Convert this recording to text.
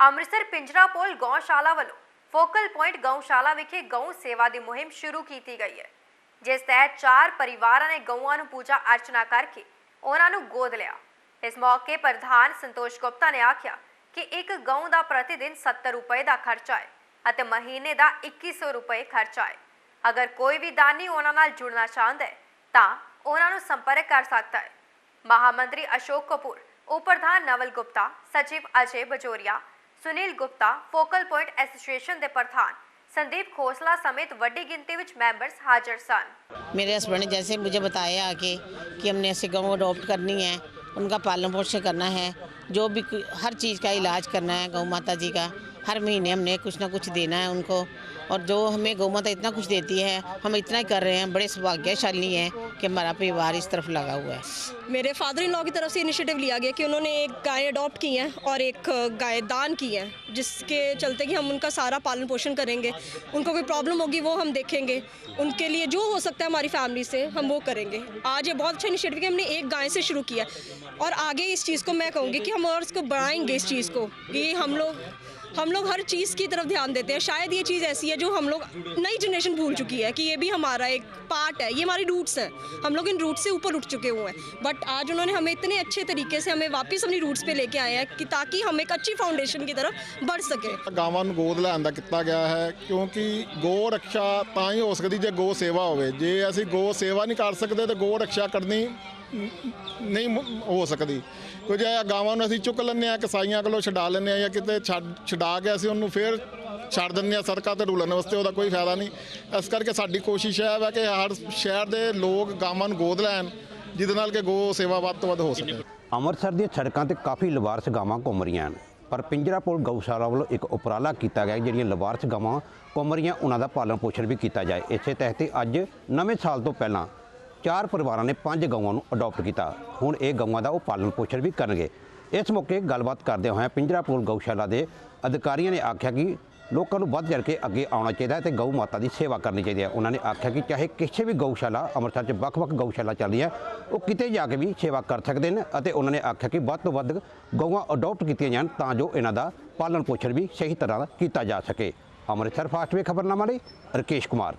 ਅੰਮ੍ਰਿਤਸਰ ਪਿੰਜਰਾ ਪੋਲ ਗਊਸ਼ਾਲਾ ਵੱਲੋਂ focal point ਗਊਸ਼ਾਲਾ ਵਿਖੇ ਗਊ ਸੇਵਾ ਦੀ ਮੁਹਿੰਮ ਸ਼ੁਰੂ ਕੀਤੀ ਗਈ ਹੈ, ਜਿਸ ਤਹਿਤ ਚਾਰ ਪਰਿਵਾਰਾਂ ਨੇ ਗਊਆਂ ਨੂੰ ਪੂਜਾ ਅਰਚਨਾ ਕਰਕੇ ਉਹਨਾਂ ਨੂੰ ਗੋਦ ਲਿਆ। ਇਸ ਮੌਕੇ ਪ੍ਰਧਾਨ ਸੰਤੋਸ਼ ਗੁਪਤਾ ਨੇ ਆਖਿਆ ਕਿ ਇੱਕ ਗਊ ਦਾ ਪ੍ਰਤੀ ਦਿਨ 70 ਰੁਪਏ ਦਾ ਖਰਚਾ ਹੈ ਅਤੇ ਮਹੀਨੇ ਦਾ 2100 ਰੁਪਏ ਖਰਚਾ ਹੈ। ਅਗਰ ਕੋਈ ਵੀ ਦਾਨੀ ਉਹਨਾਂ ਨਾਲ ਜੁੜਨਾ ਚਾਹੁੰਦਾ ਹੈ, ਤਾਂ ਉਹਨਾਂ ਨੂੰ ਸੰਪਰਕ ਕਰ ਸਕਦਾ ਹੈ। ਮਹਾਮੰਤਰੀ ਅਸ਼ੋਕ ਕਪੂਰ, ਉਪ ਪ੍ਰਧਾਨ Naval Gupta, ਸਚਿਵ Ajay Bajoria Sunil Gupta focal point association ਦੇ ਪ੍ਰਧਾਨ ਸੰਦੀਪ ਖੋਸਲਾ ਸਮੇਤ ਵੱਡੀ ਗਿਣਤੀ ਵਿੱਚ ਮੈਂਬਰਸ ਹਾਜ਼ਰ ਸਨ मेरे हस्बैंड ने जैसे मुझे बताया आके कि हमने ऐसे गऊ अडॉप्ट करनी है उनका पालन पोषण करना है जो भी कु- हर चीज़ का इलाज करना है गौ माता जी का हर महीने हमने कुछ ना कुछ देना है उनको। और जो हमें गौ माता इतना कुछ देती है, हम इतना ही कर रहे हैं, बड़े सौभाग्यशाली हैं कि हमारा परिवार इस तरफ़ लगा हुआ है। मेरे फादर इन लॉ की तरफ़ से इनिशिएटिव लिया गया कि उन्होंने एक गाय अडॉप्ट की है और एक गाय दान की है, जिसके चलते कि हम उनका सारा पालन पोषण करेंगे। उनको कोई प्रॉब्लम होगी, वो हम देखेंगे। उनके लिए जो हो सकता है हमारी फैमिली से, हम वो करेंगे। आज ये बहुत अच्छा इनिशिएटिव कि हमने एक गाय से शुरू किया और आगे इस चीज़ को मैं कहूँगी कि हम और इसको बढ़ाएँगे, इस चीज़ को। कि हम लोग हम लोग हर चीज़ की तरफ ध्यान देते हैं शायद ये चीज़ ऐसी है जो हम लोग नई जनरेशन भूल चुकी है कि ये भी हमारा एक पार्ट है ये हमारी रूट्स हैं हम लोग इन रूट से ऊपर उठ चुके हुए हैं बट आज उन्होंने हमें इतने अच्छे तरीके से हमें वापस अपनी रूट्स पे लेके आए हैं कि ताकि हम एक अच्छी फाउंडेशन की तरफ बढ़ सकें ਗਾਵਾਂ ਨੂੰ ਗੋਦ ਲੈਣ ਦਾ ਕੀਤਾ ਗਿਆ ਹੈ ਕਿਉਂਕਿ ਗੋ ਰੱਖਿਆ ਤਾਂ ਹੀ ਹੋ ਸਕਦੀ ਜੇ ਗੋ ਸੇਵਾ ਹੋਵੇ ਜੇ ਅਸੀਂ ਗੋ ਸੇਵਾ ਨਹੀਂ ਕਰ ਸਕਦੇ ਤੇ ਗੋ ਰੱਖਿਆ ਕਰਨੀ ਨ- ਨਹੀਂ ਹੋ ਸਕਦੀ। ਕੁਝ ਇਹ ਗਾਵਾਂ ਨੂੰ ਅਸੀਂ ਚੁੱਕ ਲੈਂਦੇ ਆ ਕਸਾਈਆਂ ਕੋਲੋਂ ਛਡਾ ਲੈਂਦੇ ਆ ਜਾਂ ਕਿਤੇ ਛੱਡ ਛਡਾ ਕੇ ਅਸੀਂ ਉਹਨੂੰ ਫੇਰ ਛੱਡ ਦਿੰਦੇ ਆ ਸੜਕਾਂ ਤੇ ਰੁਲਣ ਵਾਸਤੇ, ਉਹਦਾ ਕੋਈ ਫਾਇਦਾ ਨਹੀਂ। ਇਸ ਕਰਕੇ ਸਾਡੀ ਕੋਸ਼ਿਸ਼ ਇਹ ਵਾ ਕਿ ਹਰ ਸ਼ਹਿਰ ਦੇ ਲੋਕ ਗਾਵਾਂ ਨੂੰ ਗੋਦ ਲੈਣ, ਜਿਹਦੇ ਨਾਲ ਕਿ ਗੋ ਸੇਵਾ ਵੱਧ ਤੋਂ ਵੱਧ ਹੋ ਸਕੇ। ਅੰਮ੍ਰਿਤਸਰ ਦੀਆਂ ਸੜਕਾਂ ਤੇ ਕਾਫੀ ਲਵਾਰਸ ਗਾਵਾਂ ਘੁੰਮ ਰਹੀਆਂ ਹਨ। ਪਰ ਪਿੰਜਰਾਪੁਰ ਗਊਸ਼ਾਲਾ ਵੱਲੋਂ ਇੱਕ ਉਪਰਾਲਾ ਕੀਤਾ ਗਿਆ ਜਿਹੜੀਆਂ ਲਵਾਰਸ ਗਾਵਾਂ ਘੁੰਮ ਰਹੀਆਂ, ਉਹਨਾਂ ਦਾ ਪਾਲਣ ਪੋਸ਼ਣ ਵੀ ਕੀਤਾ ਜਾਏ। ਇਸੇ ਤਹਿਤ ਅੱਜ ਨਵੇਂ ਸਾਲ ਤੋਂ ਪਹਿਲਾਂ ਚਾਰ ਪਰਿਵਾਰਾਂ ਨੇ ਪੰਜ ਗਊਆਂ ਨੂੰ ਅਡਾਪਟ ਕੀਤਾ। ਹੁਣ ਇਹ ਗਊਆਂ ਦਾ ਉਹ ਪਾਲਣ ਪੋਸ਼ਣ ਵੀ ਕਰਨਗੇ। ਇਸ ਮੌਕੇ ਗੱਲਬਾਤ ਕਰਦੇ ਹੋਏ ਪਿੰਜਰਾਪੁਰ ਗਊਸ਼ਾਲਾ ਦੇ ਅਧਿਕਾਰੀਆਂ ਨੇ ਆਖਿਆ ਕਿ ਲੋਕਾਂ ਨੂੰ ਵੱਧ ਚੜ੍ਹ ਕੇ ਅੱਗੇ ਆਉਣਾ ਚਾਹੀਦਾ ਹੈ ਤੇ ਗਊ ਮਾਤਾ ਦੀ ਸੇਵਾ ਕਰਨੀ ਚਾਹੀਦੀ ਹੈ। ਉਹਨਾਂ ਨੇ ਆਖਿਆ ਕਿ ਚਾਹੇ ਕਿਸੇ ਵੀ ਗਊਸ਼ਾਲਾ ਅੰਮ੍ਰਿਤਸਰ 'ਚ ਵੱਖ-ਵੱਖ ਗਊਸ਼ਾਲਾ ਚੱਲਦੀ ਹੈ, ਉਹ ਕਿਤੇ ਜਾ ਕੇ ਵੀ ਸੇਵਾ ਕਰ ਸਕਦੇ ਨੇ ਅਤੇ ਉਹਨਾਂ ਨੇ ਆਖਿਆ ਕਿ ਵੱਧ ਤੋਂ ਵੱਧ ਗਊਆਂ ਅਡਾਪਟ ਕੀਤੀਆਂ ਜਾਣ ਤਾਂ ਜੋ ਇਹਨਾਂ ਦਾ ਪਾਲਣ ਪੋਸ਼ਣ ਵੀ ਸਹੀ ਤਰ੍ਹਾਂ ਕੀਤਾ ਜਾ ਸਕੇ। ਅੰਮ੍ਰਿਤਸਰ ਫਾਸਟਵੇ ਖਬਰਨਾਮਾ ਲਈ ਰਕੇਸ਼ ਕੁਮਾਰ।